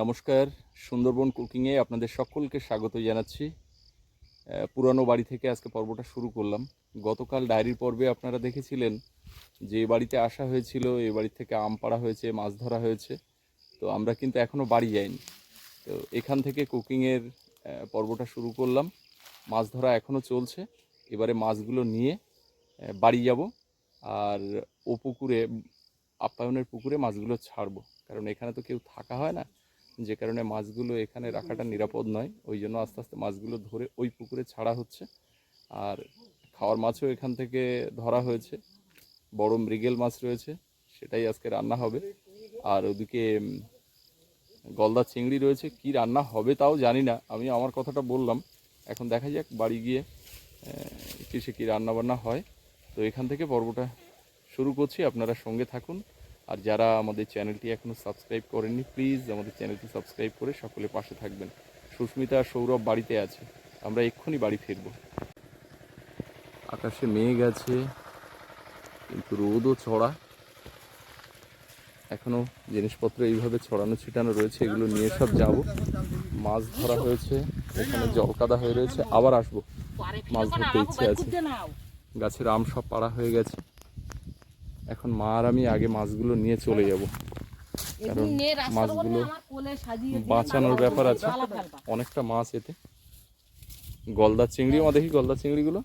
নমস্কার, সুন্দরবন কুকিংয়ে আপনাদের সকলকে স্বাগত জানাচ্ছি। পুরানো বাড়ি থেকে আজকে পর্বটা শুরু করলাম। গতকাল ডায়েরির পর্বে আপনারা দেখেছিলেন যে বাড়িতে আসা হয়েছিল, এ বাড়ি থেকে আম পাড়া হয়েছে, মাছ ধরা হয়েছে, তো আমরা কিন্তু এখনও বাড়ি যাইনি। তো এখান থেকে কুকিংয়ের পর্বটা শুরু করলাম। মাছ ধরা এখনও চলছে, এবারে মাছগুলো নিয়ে বাড়ি যাব আর ও পুকুরে, আপ্যায়নের পুকুরে মাছগুলো ছাড়বো। কারণ এখানে তো কেউ থাকা হয় না যে কারণে মাছগুলো এখানে রাখাটা নিরাপদ নয়। ওই জন্য আস্তে আস্তে মাছগুলো ধরে ওই পুকুরে ছাড়া হচ্ছে। আর খাওয়ার মাছও এখান থেকে ধরা হয়েছে। বড় মৃগেল মাছ রয়েছে, সেটাই আজকে রান্না হবে। আর ওদিকে গলদা চিংড়ি রয়েছে, কি রান্না হবে তাও জানি না। আমি আমার কথাটা বললাম। এখন দেখা যাক বাড়ি গিয়ে কিসে কী রান্না বান্না হয়। তো এখান থেকে পর্বটা শুরু করছি। আপনারা সঙ্গে থাকুন। আর যারা আমাদের চ্যানেলটি এখনও সাবস্ক্রাইব করেননি প্লিজ আমাদের চ্যানেলটি সাবস্ক্রাইব করে সকলে পাশে থাকবেন। সুস্মিতা আর সৌরভ বাড়িতে আছে, আমরা এক্ষুনি বাড়ি ফিরব। আকাশে মেঘ আছে, কিন্তু রোদও ছড়া। এখনও জিনিসপত্র এইভাবে ছড়ানো ছিটানো রয়েছে, এগুলো নিয়ে সব যাব। মাছ ধরা হয়েছে, এখানে জল কাদা হয়ে রয়েছে, আবার আসব। মাছ ধরতে ইচ্ছে আছে। গাছের আম সব পাড়া হয়ে গেছে। এখন মা আর আমি আগে মাছগুলো নিয়ে চলে যাব। কারণ মাছগুলো বাঁচানোর ব্যাপার আছে। অনেকটা মাছ এতে। গলদা চিংড়ি মা দেখি গলদা চিংড়িগুলো?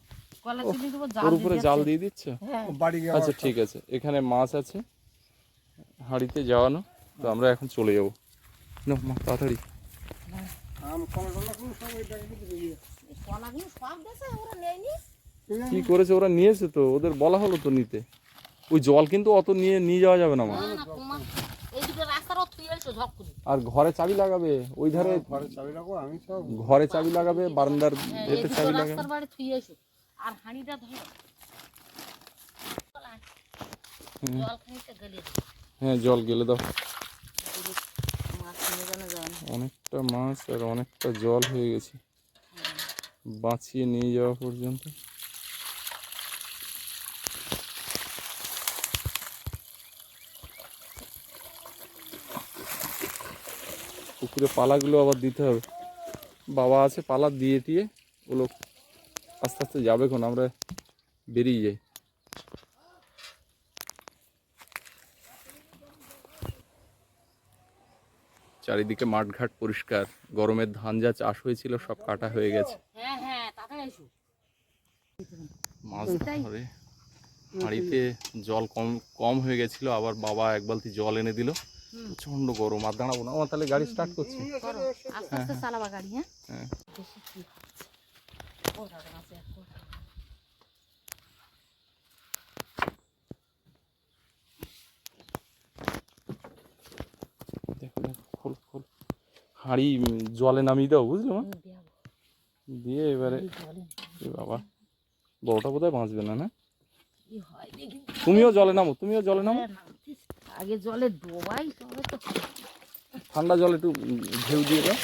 ওর উপরে জাল দিয়ে দিচ্ছে? আচ্ছা ঠিক আছে। এখানে মাছ আছে। হাঁড়িতে যাওয়ানো। তো আমরা এখন চলে যাব। না মা তাড়াতাড়ি। কি করেছে? ওরা নিয়েছে তো। ওদের বলা হলো তো নিতে। ওই জল কিন্তু অত নিয়ে নিয়ে যাওয়া যাবে না মা। আর ঘরে চাবি লাগাবে? ওই ধারে ঘরে চাবি আমি সব ঘরে চাবি লাগাবে বারান্দার এতে চাবি লাগাবে। আর হাঁড়িটা ধরো। হুম। জল খানিকটা গেলে হ্যাঁ জল গেলে দাও। মাছ নিয়ে জানা যায় না অনেকটা মাছ আর অনেকটা জল হয়ে গেছে। বাঁচিয়ে নিয়ে যাওয়া পর্যন্ত। পুকুরে পালাগুলো আবার দিতে হবে। বাবা আছে পালা দিয়ে দিয়ে ওগুলো আস্তে আস্তে যাবে কোন আমরা বেরিয়ে যাই। চারিদিকে মাঠঘাট পরিষ্কার গরমের ধান যা চাষ হয়েছিল সব কাটা হয়ে গেছে। হ্যাঁ হ্যাঁ মাছ ধরে হাঁড়িতে জল কম কম হয়ে গেছিল আবার বাবা এক বালতি জল এনে দিল। প্রচণ্ড গরম আর দাঁড়াবো না আমার তাহলে গাড়ি স্টার্ট করছি। আস্তে আস্তে চালাবা গাড়ি হ্যাঁ বেশি কি হচ্ছে ও দাদা আছে একটু দেখো দেখো খোল খোল। হাঁড়ি জলে নামিয়ে দাও বুঝলো মা? দিয়ে এবারে এ বাবা বড়টা বোধহয় বাঁচবে না না? হয় তুমিও জলে নামো তুমিও জলে নামো। হ্যাঁ, আগে জলে ডোবাই তো। ঠান্ডা জল একটু ঢেউ দিয়ে দাও।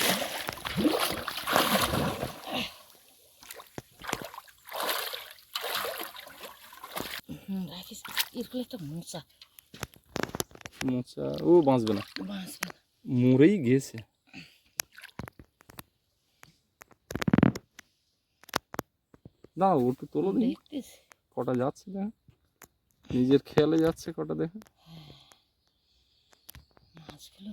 রাখিস। এরকম একটা মোচা। মোচা ও বাঁচবে না। বাঁচবে না। মরেই গেছে। না তোলো কটা যাচ্ছে দেখ। নিজের খেয়ালে যাচ্ছে কটা দেখো। মাছগুলো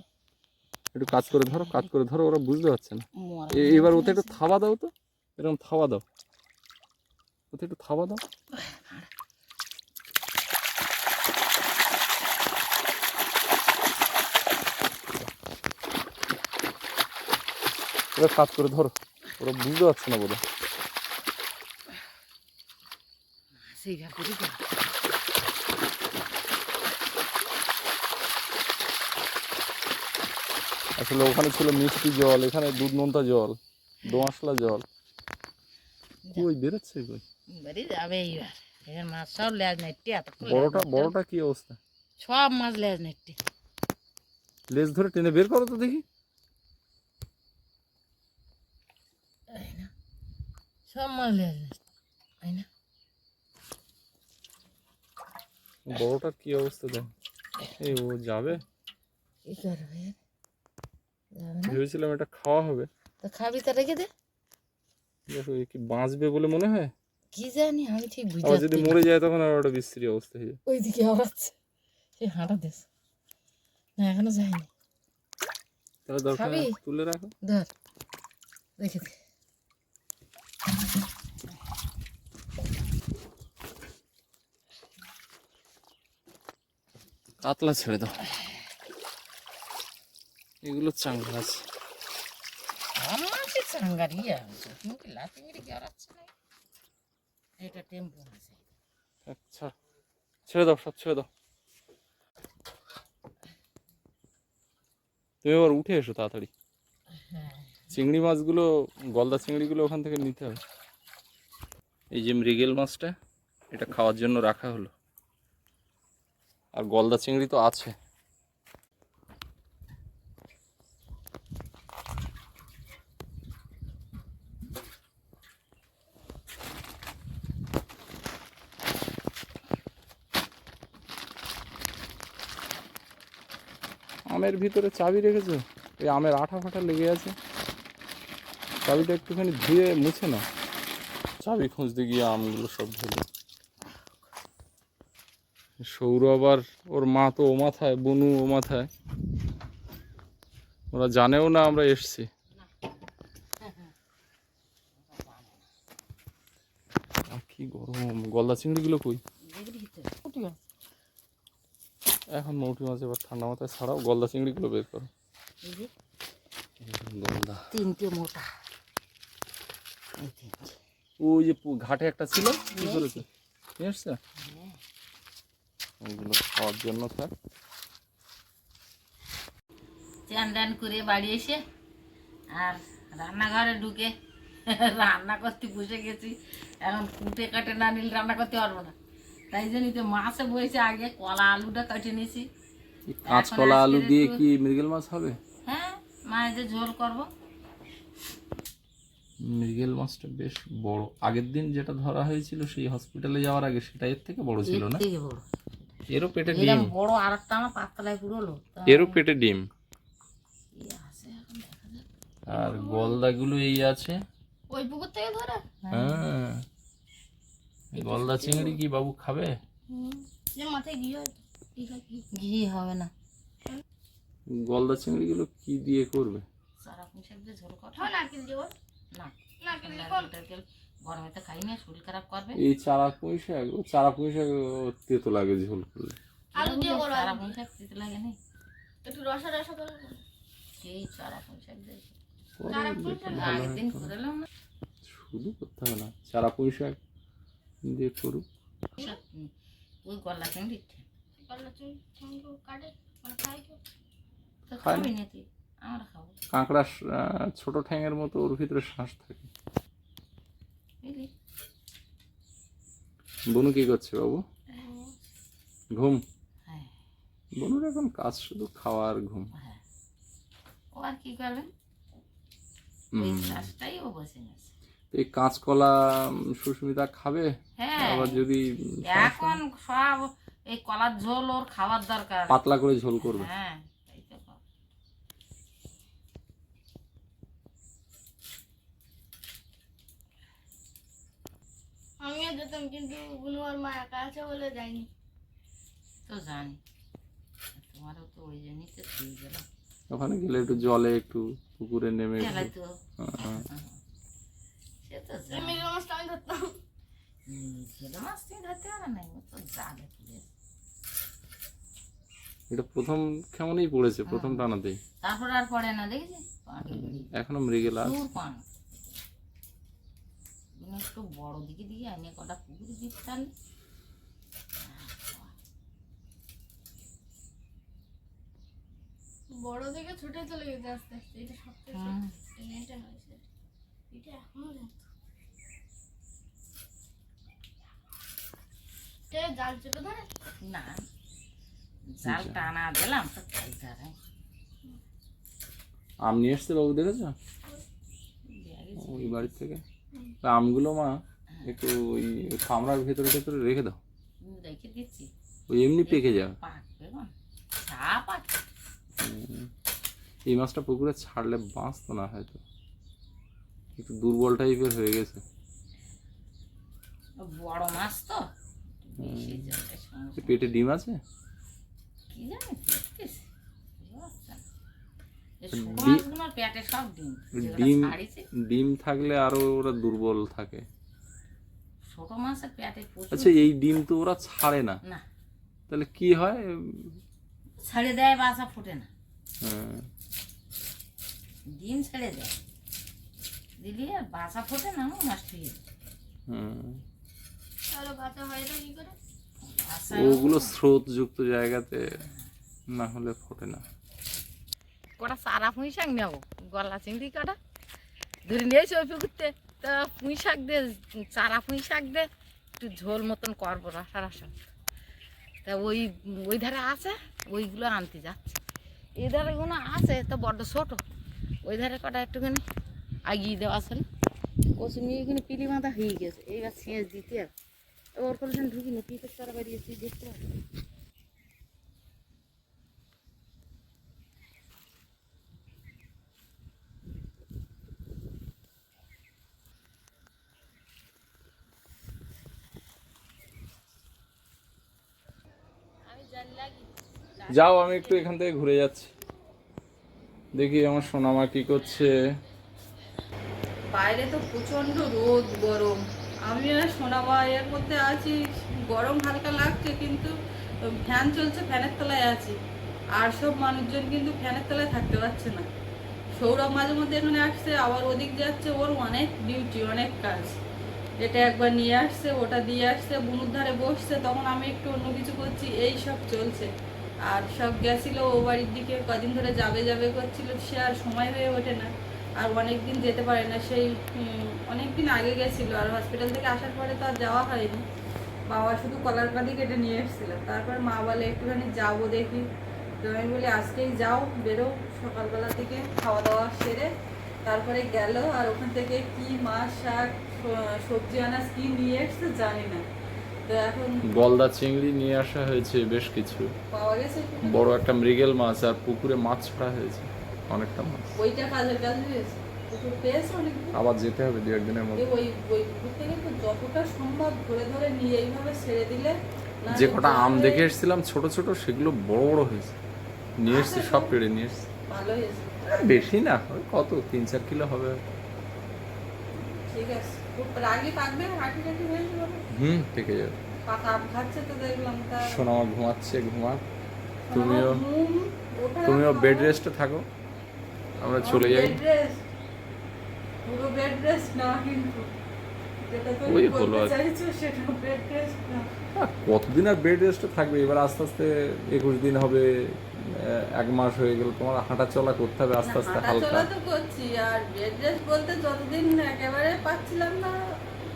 একটু কাজ করে ধরো কাজ করে ধরো ওরা বুঝতে পারছে না। এবার ওতে একটু থাবা দাও তো এরকম থাবা দাও। ওতে একটু থাবা দাও। এবার কাজ করে ধরো ওরা বুঝতে পারছে না বোধ ঘা করি তো। আসলে ওখানে ছিল মিষ্টি জল এখানে দুধ নোনতা জল দোঁয়াশলা জল। কই বেরোচ্ছে কই? বাড়ি যাবে এইবার। এখানে মাছ সব লেজ নেটে এত বড়টা বড়টা কি অবস্থা? সব মাছ লেজ নেটে। লেজ ধরে টেনে বের করো তো দেখি। সব মাছ লেজ নেটে। তাই না। বড়টার কি অবস্থা দেখ। এই ও যাবে। কি করবে। ভেবেছিলাম এটা খাওয়া হবে। তো খাবি তা রেখে দে। দেখো কি বাঁচবে বলে মনে হয়? কি জানি আমি ঠিক আবার বুঝতে যদি মরে যায় তখন আর ওটা বিশ্রী অবস্থা হয়ে যায় ওই দিকে আওড়াচ্ছে সে হাঁটা দেশ। না এখনও যায়নি তাহলে দরকার খাবি? তুলে রাখো। ধর। রেখে দে। কাতলা ছেড়ে দাও এগুলো চাঙ্গা আছে আমার সে চাঙ্গারিয়া মুখে লাথি মেরে কি আওড়াচ্ছে না এটা টেম্পো আছে আচ্ছা ছেড়ে দাও সব ছেড়ে দাও। তুমি এবার উঠে এসো তাড়াতাড়ি। হ্যাঁ। চিংড়ি মাছগুলো গলদা চিংড়িগুলো ওখান থেকে নিতে হবে। এই যে মৃগেল মাছটা এটা খাওয়ার জন্য রাখা হলো। আর গলদা চিংড়ি তো আছে। আমের ভিতরে চাবি রেখেছো এই আমের আঠা ফাটা লেগে আছে। চাবিটা একটুখানি ধুয়ে মুছে না চাবি খুঁজতে গিয়ে আমগুলো সব ধরে সৌর আবার ওর মা তো ও মাথায় বনু ও মাথায়। ওরা জানেও না আমরা এসছি। কি গরম গলদা চিংড়িগুলো কই দেখবি ভিতরে উঠি এখন মৌটি মাছ এবার ঠান্ডা মাথায় ছাড়াও গলদা চিংড়িগুলো বের করো। গলদা। তিনটে মোটা। ওই যে ঘাটে একটা ছিল কি করেছে? নিয়ে এসছে? ওইগুলো খাওয়ার জন্য থাক চান টান করে বাড়ি এসে আর রান্নাঘরে ঢুকে রান্না করতে বসে গেছি। এখন কুটে কাটে না নিলে রান্না করতে পারব না। তাই জন্যই তো মাছে বসে আগে কলা আলুটা কেটে নিয়েছি। এই কাঁচকলা আলু দিয়ে কি মৃগেল মাছ হবে? হ্যাঁ মায়েদের ঝোল করব। মৃগেল মাছটা বেশ বড়। আগের দিন যেটা ধরা হয়েছিল সেই হসপিটালে যাওয়ার আগে সেটা এর থেকে বড় ছিল না? এরও পেটে ডিম? বড় আর একটা আমার পাতলায় পুরোলো এরও পেটে ডিম। আর গলদাগুলো এই আছে। ওই পুকুর থেকে ধরে? হ্যাঁ। এই গলদা চিংড়ি কি বাবু খাবে? ঘি হবে না। গলদা চিংড়িগুলো কি দিয়ে করবে? গরমে তো খাই না শরীর খারাপ করবে। এই চারা পুঁই শাক চারা পুঁই শাক ও তেতো লাগে ঝোল করলে। লাগে না। একটু রসা রসা করে সেই সারা পুঁশাক দিয়ে। হয় করলাম না। শুধু করতে হবে না চারা পুঁই শাক দিয়ে করুক। ওই গলা চিংড়ি মানে কাঁকড়া ছোট ঠ্যাঙের মতো ওর ভিতরে শ্বাস থাকে। বনু কি করছে বাবু? ঘুম? হ্যাঁ। বনুর এখন কাজ শুধু খাওয়া আর ঘুম। হ্যাঁ। ও আর কি করবে? ওই শ্বাসটাই ও বসে গেছে এই কাঁচকলা সুস্মিতা খাবে? হ্যাঁ। আবার যদি এখন সব এই কলার ঝোল ওর খাওয়ার দরকার। পাতলা করে ঝোল করবে। হ্যাঁ। আমিও যেতাম কিন্তু আর মা একা আছে বলে যাইনি তো জানি। তোমারও তো ওই জন্যই তো ঠিক গেল ওখানে গেলে একটু জলে একটু পুকুরে নেমে গেলে তো। হ্যাঁ, মৃগেল মাছটা আমি ধরতাম ছেলে মাছ তুমি ধরতে পারো না তো জালে পুড়ে এটা প্রথম কেমনই পড়েছে? প্রথম টানাতেই তারপর আর পড়ে না দেখেছি? এখনও মৃগেল আছে দূর পান। তুমি একটু বড় দিকে দিকে আনে কটা পুকুরে দিতে তাহলে। বড় থেকে ছুটে চলে গেছে আস্তে আস্তে এটা সব থেকে এটা এখনও দেখো এটা জাল চেপে ধরে না জাল টানা দিলাম তো খাই ধরে। আম নিয়ে এসছে বাবু দেখেছ? ওই বাড়ির থেকে। তা আমগুলো মা একটু ওই কামড়ার ভেতরে ভেতরে রেখে দাও। রেখে দিচ্ছি। ওই এমনি পেকে যাবে। এই মাছটা পুকুরে ছাড়লে বাঁচতো না হয়তো। একটু দুর্বল টাইপের হয়ে গেছে। বড় মাছ তো? পেটে ডিম আছে? কি জানি ডিম- থাকলে আরও ওরা দুর্বল থাকে। ছোট মাছের পেটে আচ্ছা এই ডিম তো ওরা ছাড়ে না। না। তাহলে কি হয়? ছেড়ে দেয় বাসা ফোটে না। হ্যাঁ, ডিম ছেড়ে দেয়। দিলি আর বাসা ফোটে না নষ্ট হয়ে বাসা ওগুলো স্রোতযুক্ত জায়গাতে না হলে ফোটে না। কটা চারা পুঁই শাক নেব? গলা চিংড়ি কটা? ধরে নিয়েছি ওই পুকুরতে তা পুঁই শাক দে চারা পুঁই শাক দে একটু ঝোল মতন করব রসা রসা। তা ওই ওই ধারে আছে ওইগুলো আনতে যাচ্ছে। এই ধারে কোনো আছে তো বড্ড ছোটো। ওই ধারে কটা একটুখানি আগিয়ে দেওয়া আছে না? কচু নিয়ে এখানে পিলি বাঁধা হয়ে গেছে। এইবার ছিঁড়ে দিতে আর ওর কলেজে ঢুকিনি পিপের চারা বেরিয়েছি দেখতে পাবো যাও আমি একটু এখান থেকে ঘুরে যাচ্ছি। দেখি আমার সোনামা কি করছে। বাইরে তো প্রচণ্ড রোদ, গরম। আমি আর সোনামা এর মধ্যে আছি। গরম হালকা লাগছে, কিন্তু ফ্যান চলছে, ফ্যানের তলায় আছি। আর সব মানুষজন কিন্তু ফ্যানের তলায় থাকতে পারছে না। সৌরভ মাঝে মধ্যে এখানে আসছে, আবার ওদিক যাচ্ছে, ওর অনেক ডিউটি অনেক কাজ। এটা একবার নিয়ে আসছে, ওটা দিয়ে আসছে, বুনুর ধারে বসছে, তখন আমি একটু অন্য কিছু করছি, এই সব চলছে। আর সব গেছিল ও বাড়ির দিকে, কদিন ধরে যাবে যাবে করছিল, সে আর সময় হয়ে ওঠে না। আর অনেক দিন যেতে পারে না সেই অনেক দিন আগে গেছিল আর হসপিটাল থেকে আসার পরে তো আর যাওয়া হয়নি। বাবা শুধু কলার কাঁদি কেটে নিয়ে এসেছিল। তারপর মা বলে একটুখানি যাব দেখি। তো আমি বলি আজকেই যাও বেরো। সকালবেলা থেকে খাওয়া দাওয়া সেরে তারপরে গেল। আর ওখান থেকে কি মাছ শাক সবজি আনাজ কি নিয়ে এসছে জানি না। তো এখন গলদা চিংড়ি নিয়ে আসা হয়েছে বেশ কিছু। পাওয়া গেছে বড় একটা মৃগেল মাছ আর পুকুরে মাছ ছড়া হয়েছে। অনেকটা মাছ। ওইটা কাজের কাজ আবার যেতে হবে দু একদিনের মধ্যে। ওই ওই থেকে তো যতটা সম্ভব ধরে ধরে নিয়ে এইভাবে ছেড়ে দিলে যে কটা আম দেখে এসেছিলাম ছোট ছোট সেগুলো বড় বড় হয়েছে। নিয়ে এসছি সব পেড়ে নিয়ে এসছি। ভালো হয়েছে। বেশি না কত তিন চার কিলো হবে। ঠিক আছে। হুম থেকে যাবে। সোনামা ঘুমাচ্ছে ঘুমা তুমিও তুমিও বেড রেস্টে থাকো। আমরা চলে যাই। ওই হলো কতদিন আর বেড রেস্টে থাকবে? এবার আস্তে আস্তে একুশ দিন হবে এক মাস হয়ে গেল। তোমার হাঁটা চলা করতে হবে আস্তে আস্তে হালকা। তো করছি আর বেড রেস্ট বলতে যতদিন একেবারে পাচ্ছিলাম না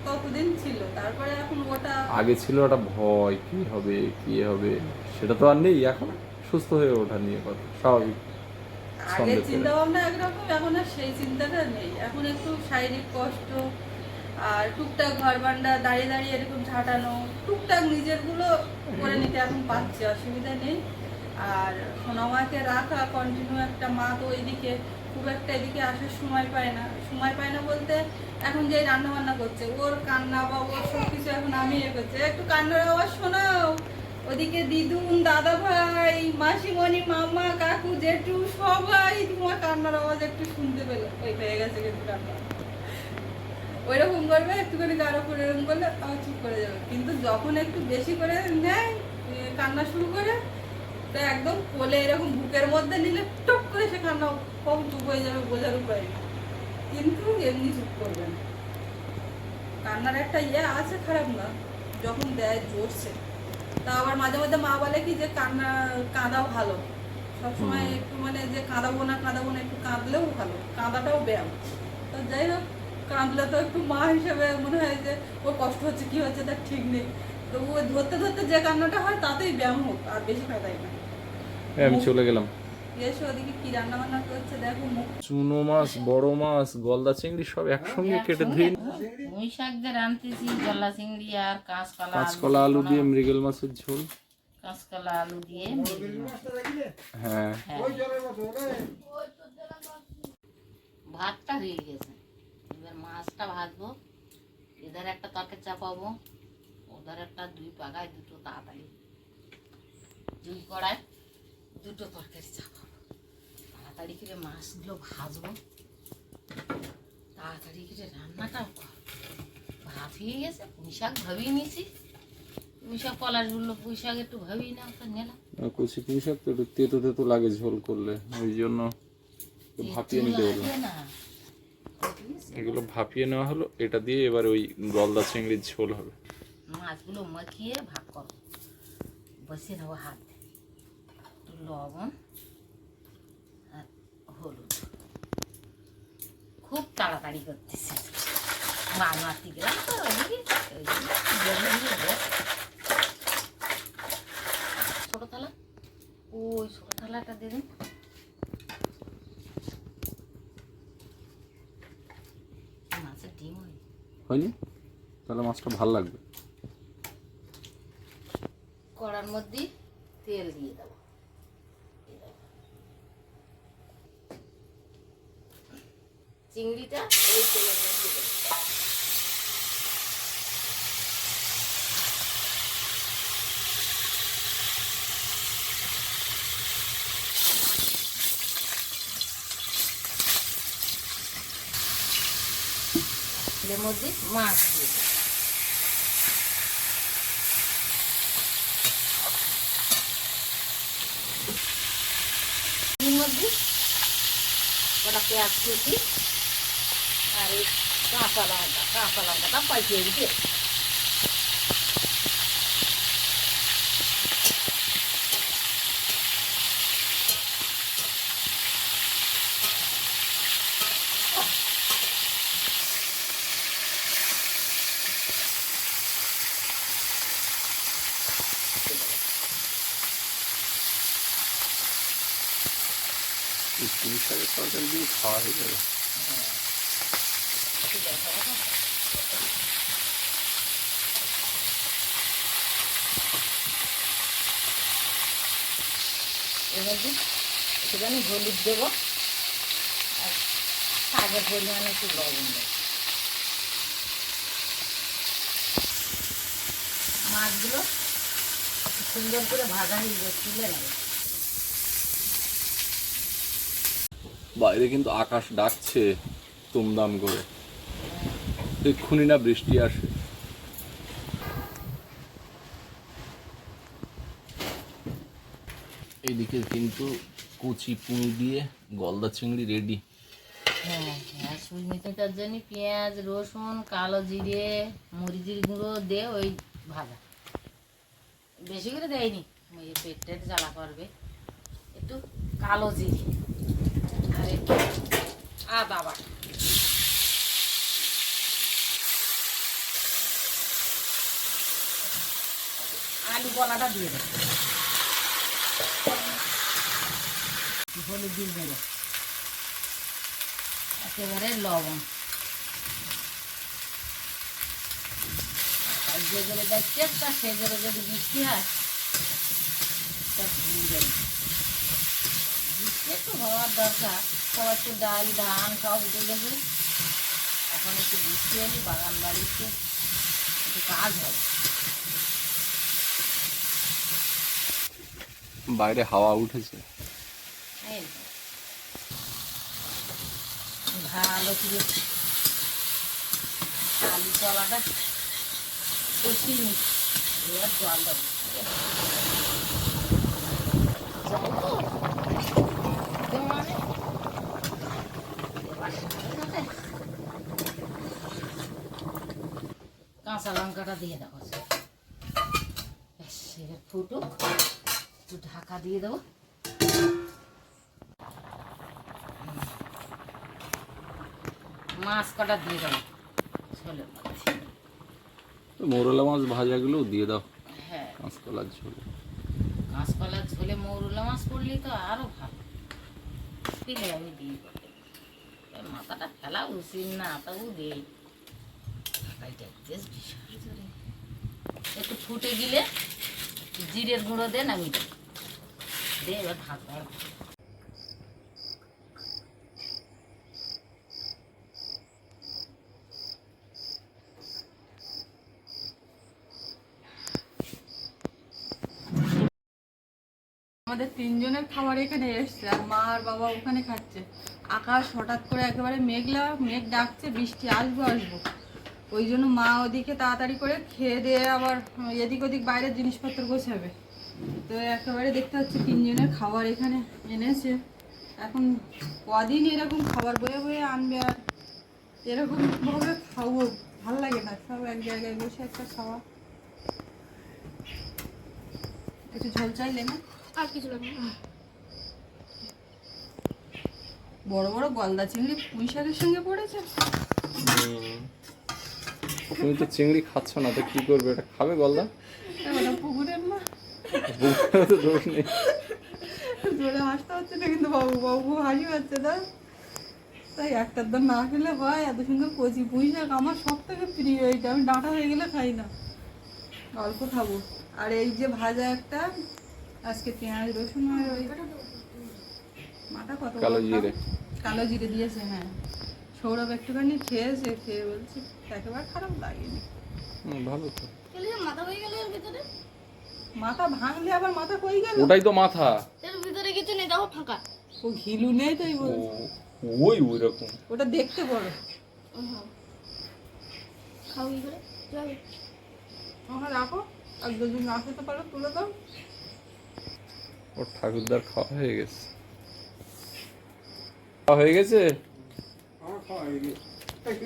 ততদিন ছিল। তারপরে এখন ওটা আগে ছিল একটা ভয় কি হবে কি হবে? সেটা তো আর নেই এখন সুস্থ হয়ে ওঠা নিয়ে কথা স্বাভাবিক। আগে সন্দেহ চিন্তা ভাবনা একরকম এখন আর সেই চিন্তাটা নেই। এখন একটু শারীরিক কষ্ট আর টুকটাক ঘর বান্ডা দাঁড়িয়ে দাঁড়িয়ে এরকম ঝাঁটানো টুকটাক নিজেরগুলো করে নিতে এখন পাচ্ছি অসুবিধা নেই। আর সোনামাকে রাখা কন্টিনিউ একটা মা তো ওইদিকে খুব একটা এদিকে আসার সময় পায় না। সময় পায় না বলতে এখন যে রান্না বান্না করছে ওর কান্না বা ওর সব কিছু এখন আমি এ করছি। একটু কান্নার আওয়াজ শোনাও। ওদিকে দিদুন, দাদা ভাই, মাসিমণি, মামা, কাকু, জেঠু, সবাই তোমার কান্নার আওয়াজ একটু শুনতে পেল। ওই পেয়ে গেছে কিন্তু কান্না। ওইরকম করবে, একটুখানি গাঢ় করে এরকম করলে আবার চুপ করে যাবে। কিন্তু যখন একটু বেশি করে নেয় কান্না শুরু করে, তো একদম কোলে এরকম বুকের মধ্যে নিলে টপ করে সে কান্না কম চুপ হয়ে যাবে বোঝার উপায়। কিন্তু এমনি চুপ করবে না। কান্নার একটা ইয়ে আছে, খারাপ না। যখন দেয় জোরছে তা আবার মাঝে মাঝে মা বলে কি যে কান্না কাঁদা ভালো। সবসময় একটু মানে যে কাঁদাবো না কাঁদাবো না একটু কাঁদলেও ভালো কাঁদাটাও ব্যায়াম। তো যাই হোক কাঁদলে তো একটু মা হিসেবে মনে হয় যে ও কষ্ট হচ্ছে কি হচ্ছে তার ঠিক নেই। তো ও ধরতে ধরতে যে কান্নাটা হয় তাতেই ব্যায়াম হোক আর বেশি ফায়দাই না। আমি চলে গেলাম। চুনো মাছ বড় মাছ গলদা চিংড়ি সব একসঙ্গে কেটে ধুই। পুঁই শাক দিয়ে রাঁধতেছি গলা চিংড়ি আর কাঁচকলা কাঁচকলা আলু দিয়ে মৃগেল মাছের ঝোল। কাঁচকলা আলু দিয়ে হ্যাঁ। হ্যাঁ। ভাতটা হয়ে গেছে। এবার মাছটা ভাজবো। এধারে একটা তরকারি চাপাবো। ওধারে একটা দুই পাকায় দুটো তাড়াতাড়ি। দুই কড়ায় দুটো তরকারি চাপাবো। তাড়াতাড়ি করে মাছগুলো ভাজবো। তাড়াতাড়ি করে রান্নাটাও কর। ভাত হয়ে গেছে পুঁই শাক ভাবিয়ে নিয়েছি। পুঁই শাক পলাশ বলল পুঁই শাক একটু ভাবিয়ে না ওটা নিলাম কচি পুঁই শাক তো একটু তেতো তেতো লাগে ঝোল করলে ওই জন্য ভাপিয়ে নিতে লাগে এগুলো ভাপিয়ে নেওয়া হলো এটা দিয়ে এবার ওই গলদা চিংড়ির ঝোল হবে। মাছগুলো মাখিয়ে ভাগ করো। বসিয়ে নেব হাত। লবণ আর হলুদ খুব তাড়াতাড়ি করতেছি। মাছ মারতে গেলাম তো। ছোট থালা? ওই ছোট থালাটা দিয়ে মাছের ডিম হয়নি? তাহলে মাছটা ভালো লাগবে। কড়ার মধ্যে তেল দিয়ে দেবো। চিংড়িটা এই তেলের মধ্যে মধ্যে মাছ দিয়ে দেবো। এর মধ্যে ওটা পেঁয়াজ কুচি আর এই কাঁচা লঙ্কা কাঁচা লঙ্কাটা পাইয়ে দিতে এই পুঁই শাকের তরকারি দিয়ে খাওয়া হয়ে যাবে ঠিক আছে রাখো। এর মধ্যে একটুখানি হলুদ দেবো আর শাকের পরিমাণে একটু লবণ দেবো। মাছগুলো সুন্দর করে ভাজা হয়ে যাবে তুলে নেবে। বাইরে কিন্তু আকাশ ডাকছে তুমদাম করে। এক্ষুনি না বৃষ্টি আসে। এইদিকে কিন্তু কুচি পুঁই দিয়ে গলদা চিংড়ি রেডি হ্যাঁ আর সুস্মিতা তার জন্য পেঁয়াজ, রসুন, কালো জিরে, মরিচের গুঁড়ো দে ওই ভাজা। বেশি করে দেয়নি, ওই পেট জ্বালা করবে। একটু কালো জিরে। আর একটু আদা বাটা। আলু বলাটা দিয়ে দেবে হলুদ দিয়ে দেবে। একেবারে লবণ। আর যে জলে যাচ্ছে তা সে জলে যদি বৃষ্টি হয়, তা ভুলে বৃষ্টি একটু হওয়ার দরকার। সবাই তো ডাল, ধান, সব উঠে গেছে এখন একটু বৃষ্টি হলে বাগান বাড়িতে একটু কাজ হবে বাইরে হাওয়া উঠেছে এই তো। ভালো করে আলু কলাটা কষিয়ে জল দেবো দেবো মানে? সাথে কাঁচা লঙ্কাটা দিয়ে দেবো। ফুটুক, একটু ঢাকা দিয়ে দেবো। মাছ কটা দিয়ে দেবো ঝোলের মধ্যে তো মোরলা মাছ ভাজাগুলো দিয়ে দাও। হ্যাঁ। কাঁচকলার ঝোলে। কাঁচকলার ঝোলে মৌরলা মাছ পড়লে তো আরও ভালো। দিলে আমি দিই করতে মাথাটা ফেলা উচিত না তবু দিই। ঢাকাইটা বেশ বিশাল জোরে একটু ফুটে গেলে জিরের গুঁড়ো দে না ওইটা দে এবার ভাত। আমাদের তিনজনের খাবার এখানে এসছে, আর মা আর বাবা ওখানে খাচ্ছে। আকাশ হঠাৎ করে একেবারে মেঘলা, মেঘ ডাকছে, বৃষ্টি, আসব আসব। ওই জন্য মা ওদিকে তাড়াতাড়ি করে খেয়ে দিয়ে আবার এদিক ওদিক বাইরের জিনিসপত্র গোছাবে। তো একেবারে দেখতে হচ্ছে তিনজনের খাবার এখানে এনেছে। এখন কদিন এরকম খাবার বয়ে বয়ে আনবে আর এরকম ভাবে খাব, ভালো লাগে না। সব এক জায়গায় বসে একটা খাওয়া। একটু ঝোল চাইলে না আর কিছু লাগবে বড় বড় গলদা চিংড়ি পুঁই শাকের সঙ্গে পড়েছে? তুমি তো চিংড়ি খাচ্ছ না তো কি করবে? এটা খাবে গলদা? পুকুরের না। বুকেরও তো দোষ নেই। জোরে হাসতে হচ্ছে না কিন্তু বাবু বাবু খুব হাসি পাচ্ছে না। তাই একটার দাম না খেলে হয় এত সুন্দর কচি পুঁই শাক আমার সব থেকে প্রিয় এইটা। আমি ডাঁটা হয়ে গেলে খাই না। অল্প খাব। আর এই যে ভাজা একটা আজকে পেঁয়াজ রসুন আর ওই মাথা কত কালো জিরে। কালো জিরে দিয়েছে হ্যাঁ। সৌরভ একটুখানি খেয়েছে খেয়ে বলছি একেবারে খারাপ লাগেনি। ভালো তো। মাথা হয়ে গেল এর ভিতরে? মাথা ভাঙলে আবার মাথা কই গেল? ওটাই তো মাথা। এর ভিতরে কিছু নেই দেখো ফাঁকা। ও ঘিলু নেই তাই ও ওই ওই রকম ওটা দেখতে বড়। খাও কি করে যাবে ওখানে রাখো। আর যদি না খেতে পারো তুলে দাও। ওর ঠাকুরদার খাওয়া হয়ে গেছে। খাওয়া হয়ে গেছে? হয়ে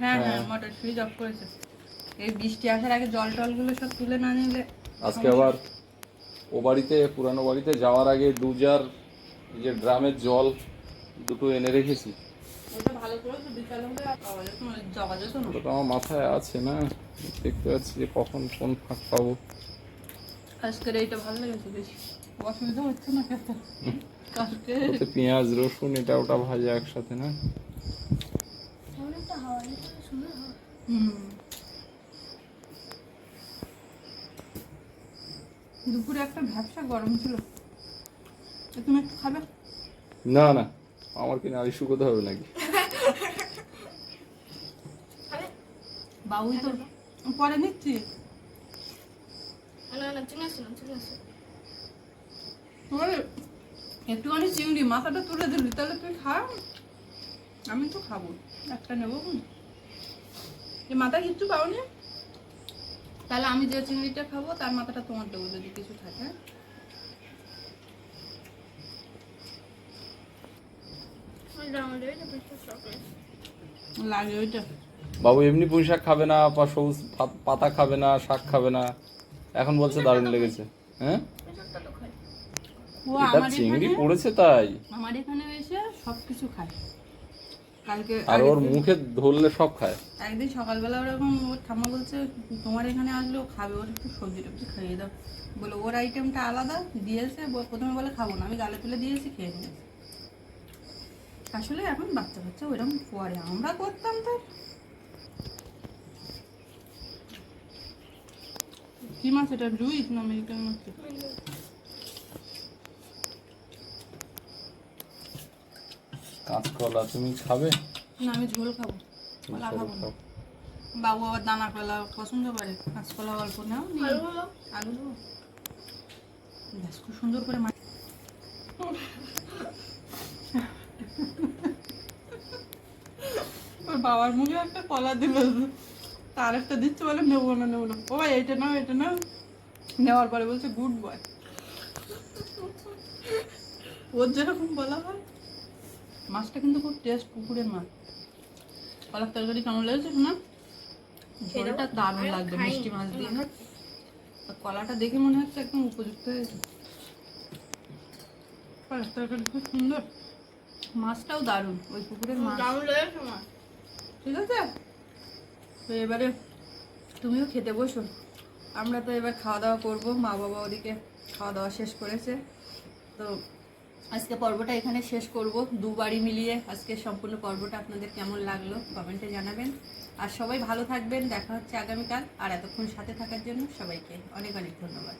হ্যাঁ হ্যাঁ হ্যাঁ। মোটর সুইচ অফ করেছে। এই বৃষ্টি আসার আগে জল টলগুলো সব তুলে না নিলে আজকে আবার ও বাড়িতে পুরানো বাড়িতে যাওয়ার আগে দু জার এই যে ড্রামের জল দুটো এনে রেখেছি। ওটা আমার মাথায় আছে না দেখতে পাচ্ছি যে কখন কোন ফাঁক পাবো। আজকের এইটা ভালো লেগেছে বেশি। অসুবিধা হচ্ছে না খেতে। ওতে পেঁয়াজ রসুন এটা ওটা ভাজা একসাথে না? দুপুরে একটা ভ্যাবসা গরম ছিল। তুমি একটু খাবে? না না। আমার কি নারী শুকোতে হবে নাকি? বাবুই তো পরে নিচ্ছি। না না আসছিলাম চিনে আসছি ওরে, একটুখানি চিংড়ি মাথাটা তুলে দিলি, তাহলে তুই খা। আমি তো খাব, একটা নেব যে মাথা কিচ্ছু পাওনি? তাহলে আমি যে চিংড়িটা খাব, তার মাথাটা তোমার দেবো যদি কিছু থাকে। লাগে ওইটা। বাবু এমনি পুঁই শাক খাবে না, বা সবুজ পাতা খাবে না, শাক খাবে না। এখন বলছে দারুণ লেগেছে। হ্যাঁ? এটা চিংড়ি পড়েছে তাই? আমার এখানে এসে সব কিছু খায়। কালকে আর ওর মুখে ধরলে সব খায়। একদিন সকালবেলা ওরকম ওর ঠাম্মা বলছে তোমার এখানে আসলে ও খাবে ওর একটু সবজি টবজি খাইয়ে দাও। বলে ওর আইটেমটা আলাদা দিয়েছে প্রথমে বলে খাব না আমি গালে তুলে দিয়েছি খেয়ে নিয়েছি আসলে এখন বাচ্চা বাচ্চা ওইরকম পরে আমরা করতাম তো। কি মাছ এটা রুই না আমেরিকান মাছ কাঁচকলা তুমি খাবে? না আমি ঝোল খাব। কলা খাব বাবু আবার দানা কলা পছন্দ করে। কাঁচকলা অল্প নাও নিয়ে আলু ব্যাস খুব সুন্দর করে মা ওর বাবার মুখে একটা কলা দিল। তার একটা দিচ্ছে বলে নেব না নেব না। ও ভাই এটা নাও এটা নাও। নেওয়ার পরে বলছে গুড বয়। ওর যেরকম বলা হয়। মাছটা কিন্তু খুব টেস্ট পুকুরের মাছ। কলার তরকারি কেমন লেগেছে না ঝোলটা দারুণ লাগবে মিষ্টি মাছ দিয়ে আর কলাটা দেখে মনে হচ্ছে একদম উপযুক্ত হয়েছে। কলার তরকারি খুব সুন্দর। মাছটাও দারুণ ওই পুকুরের মাছ। ঠিক আছে? তো এবারে তুমিও খেতে বসো। আমরা তো এবার খাওয়া দাওয়া করব মা বাবা ওদিকে খাওয়া দাওয়া শেষ করেছে। তো আজকে পর্বটা এখানে শেষ করব। দুবারই মিলিয়ে আজকে সম্পূর্ণ পর্বটা আপনাদের কেমন লাগল কমেন্টে জানাবেন। আর সবাই ভালো থাকবেন, দেখা হচ্ছে আগামীকাল। আর এতক্ষণ সাথে থাকার জন্য সবাইকে অনেক অনেক ধন্যবাদ।